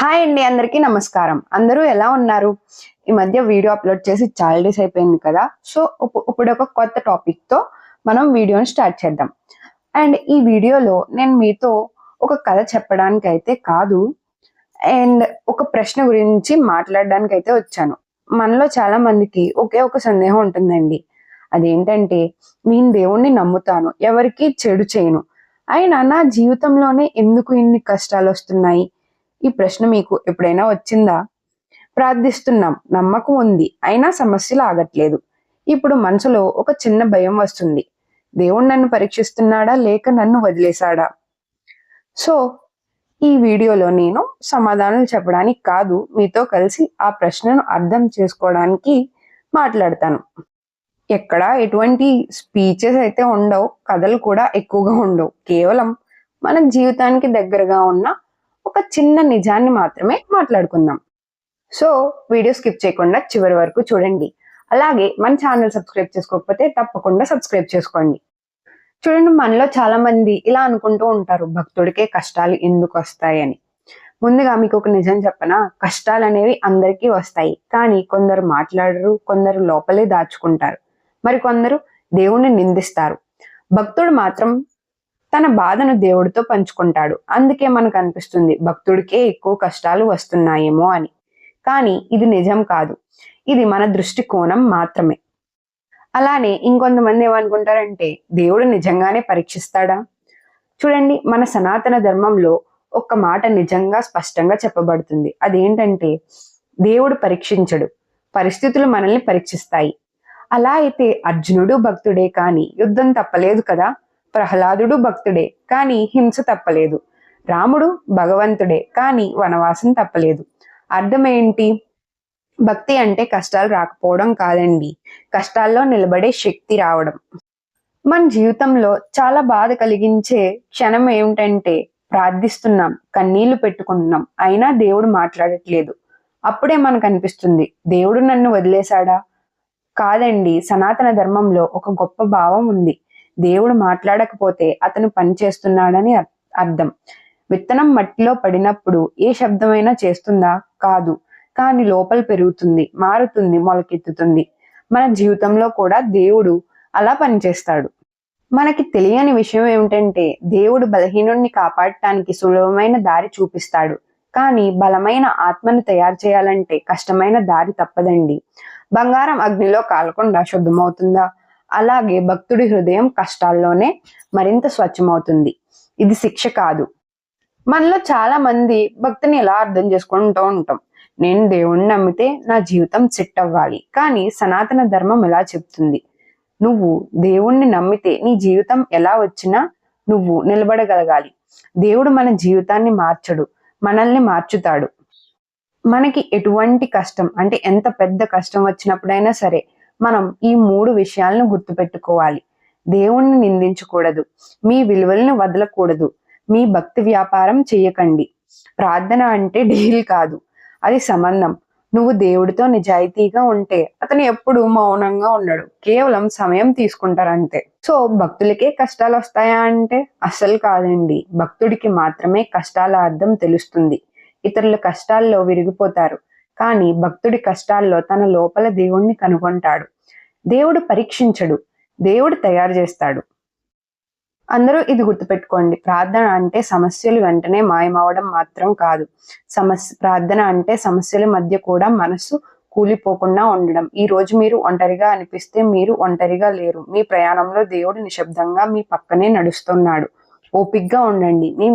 Hi అండి అందరికీ నమస్కారం. అందరూ ఎలా ఉన్నారు? ఈ మధ్య వీడియో అప్లోడ్ చేసి చాలా డేస్ అయిపోయింది కదా. సో ఇప్పుడు ఒక కొత్త టాపిక్తో మనం వీడియోని స్టార్ట్ చేద్దాం. అండ్ ఈ వీడియోలో నేను మీతో ఒక కథ చెప్పడానికి అయితే కాదు అండ్ ఒక ప్రశ్న గురించి మాట్లాడడానికి అయితే వచ్చాను. మనలో చాలా మందికి ఒకే ఒక సందేహం ఉంటుందండి. అదేంటంటే నేను దేవుణ్ణి నమ్ముతాను ఎవరికి చెడు చేయను. అయినా నా జీవితంలోనే ఎందుకు ఇన్ని కష్టాలు వస్తున్నాయి ఈ ప్రశ్న మీకు ఎప్పుడైనా వచ్చిందా? ప్రార్థిస్తున్నాం. నమ్మకం ఉంది. అయినా సమస్యలు ఆగట్లేదు. ఇప్పుడు మనసులో ఒక చిన్న భయం వస్తుంది. దేవుడు నన్ను పరీక్షిస్తున్నాడా? లేక నన్ను వదిలేశాడా? సో ఈ వీడియోలో నేను సమాధానాలు చెప్పడానికి కాదు మీతో కలిసి ఆ ప్రశ్నను అర్థం చేసుకోవడానికి మాట్లాడతాను. ఎక్కడ ఎటువంటి స్పీచెస్ అయితే ఉండవు కథలు కూడా ఎక్కువగా ఉండవు. కేవలం మన జీవితానికి దగ్గరగా ఉన్న ఒక చిన్న నిజాన్ని మాత్రమే మాట్లాడుకుందాం. సో వీడియో స్కిప్ చేయకుండా చివరి వరకు చూడండి. అలాగే మన ఛానల్ సబ్స్క్రైబ్ చేసుకోకపోతే తప్పకుండా సబ్స్క్రైబ్ చేసుకోండి. చూడండి మనలో చాలా మంది ఇలా అనుకుంటూ ఉంటారు భక్తుడికే కష్టాలు ఎందుకు వస్తాయని ముందుగా మీకు ఒక నిజం చెప్పనా? కష్టాలు అనేవి అందరికీ వస్తాయి కానీ కొందరు మాట్లాడరు కొందరు లోపలే దాచుకుంటారు. మరి కొందరు దేవుణ్ణి నిందిస్తారు. భక్తుడు మాత్రం తన బాధను దేవుడితో పంచుకుంటాడు. అందుకే మనకు అనిపిస్తుంది భక్తుడికే ఎక్కువ కష్టాలు వస్తున్నాయేమో అని. కానీ ఇది నిజం కాదు. ఇది మన దృష్టికోణం మాత్రమే. అలానే ఇంకొంతమంది ఏమనుకుంటారంటే దేవుడు నిజంగానే పరీక్షిస్తాడా? చూడండి మన సనాతన ధర్మంలో ఒక్క మాట నిజంగా స్పష్టంగా చెప్పబడుతుంది. అదేంటంటే దేవుడు పరీక్షించడు. పరిస్థితులు మనల్ని పరీక్షిస్తాయి. అలా అయితే అర్జునుడు భక్తుడే కాని యుద్ధం తప్పలేదు కదా? ప్రహ్లాదుడు భక్తుడే కానీ హింస తప్పలేదు. రాముడు భగవంతుడే కానీ వనవాసం తప్పలేదు. అర్థం ఏంటి భక్తి అంటే కష్టాలు రాకపోవడం కాదండి. కష్టాల్లో నిలబడే శక్తి రావడం. మన జీవితంలో చాలా బాధ కలిగించే క్షణం ఏమిటంటే ప్రార్థిస్తున్నాం కన్నీళ్ళు పెట్టుకుంటున్నాం అయినా దేవుడు మాట్లాడట్లేదు. అప్పుడే మనకు అనిపిస్తుంది దేవుడు నన్ను వదిలేశాడా? కాదండి సనాతన ధర్మంలో ఒక గొప్ప భావం ఉంది. దేవుడు మాట్లాడకపోతే అతను పని చేస్తున్నాడని అర్థం. విత్తనం మట్టిలో పడినప్పుడు ఏ శబ్దమైనా చేస్తుందా? కాదు. కానీ లోపల పెరుగుతుంది మారుతుంది మొలకెత్తుతుంది. మన జీవితంలో కూడా దేవుడు అలా పనిచేస్తాడు. మనకి తెలియని విషయం ఏమిటంటే దేవుడు బలహీనుణ్ణి కాపాడటానికి సులభమైన దారి చూపిస్తాడు. కానీ బలమైన ఆత్మను తయారు చేయాలంటే కష్టమైన దారి తప్పదండి. బంగారం అగ్నిలో కాలకుండా శుద్ధమవుతుందా? అలాగే భక్తుడి హృదయం కష్టాల్లోనే మరింత స్వచ్ఛమవుతుంది. ఇది శిక్ష కాదు. మనలో చాలా మంది భక్తిని ఎలా అర్థం చేసుకుంటూ ఉంటాం. నేను దేవుణ్ణి నమ్మితే నా జీవితం సెట్ అవ్వాలి. కానీ సనాతన ధర్మం ఎలా చెప్తుంది? నువ్వు దేవుణ్ణి నమ్మితే నీ జీవితం ఎలా వచ్చినా నువ్వు నిలబడగలగాలి. దేవుడు మన జీవితాన్ని మార్చడు. మనల్ని మార్చుతాడు. మనకి ఎటువంటి కష్టం అంటే ఎంత పెద్ద కష్టం వచ్చినప్పుడైనా సరే మనం ఈ మూడు విషయాలను గుర్తుపెట్టుకోవాలి. దేవుణ్ణి నిందించకూడదు. మీ విలువలను వదలకూడదు. మీ భక్తి వ్యాపారం చేయకండి. ప్రార్థన అంటే డీల్ కాదు. అది సంబంధం. నువ్వు దేవుడితో నిజాయితీగా ఉంటే అతను ఎప్పుడు మౌనంగా ఉండడు. కేవలం సమయం తీసుకుంటారంతే. సో భక్తులకే కష్టాలు వస్తాయా అంటే? అస్సలు కాదండి. భక్తుడికి మాత్రమే కష్టాల అర్థం తెలుస్తుంది. ఇతరుల కష్టాల్లో విరిగిపోతారు. కానీ భక్తుడి కష్టాల్లో తన లోపల దేవుణ్ణి కనుగొంటాడు. దేవుడు పరీక్షించడు. దేవుడు తయారు చేస్తాడు. అందరూ ఇది గుర్తుపెట్టుకోండి. ప్రార్థన అంటే సమస్యలు వెంటనే మాయమవడం మాత్రం కాదు. సమస్య ప్రార్థన అంటే సమస్యల మధ్య కూడా మనసు కూలిపోకుండా ఉండడం. ఈ రోజు మీరు ఒంటరిగా అనిపిస్తే మీరు ఒంటరిగా లేరు. మీ ప్రయాణంలో దేవుడు నిశ్శబ్దంగా మీ పక్కనే నడుస్తున్నాడు. ఓపిగ్గా ఉండండి. మీ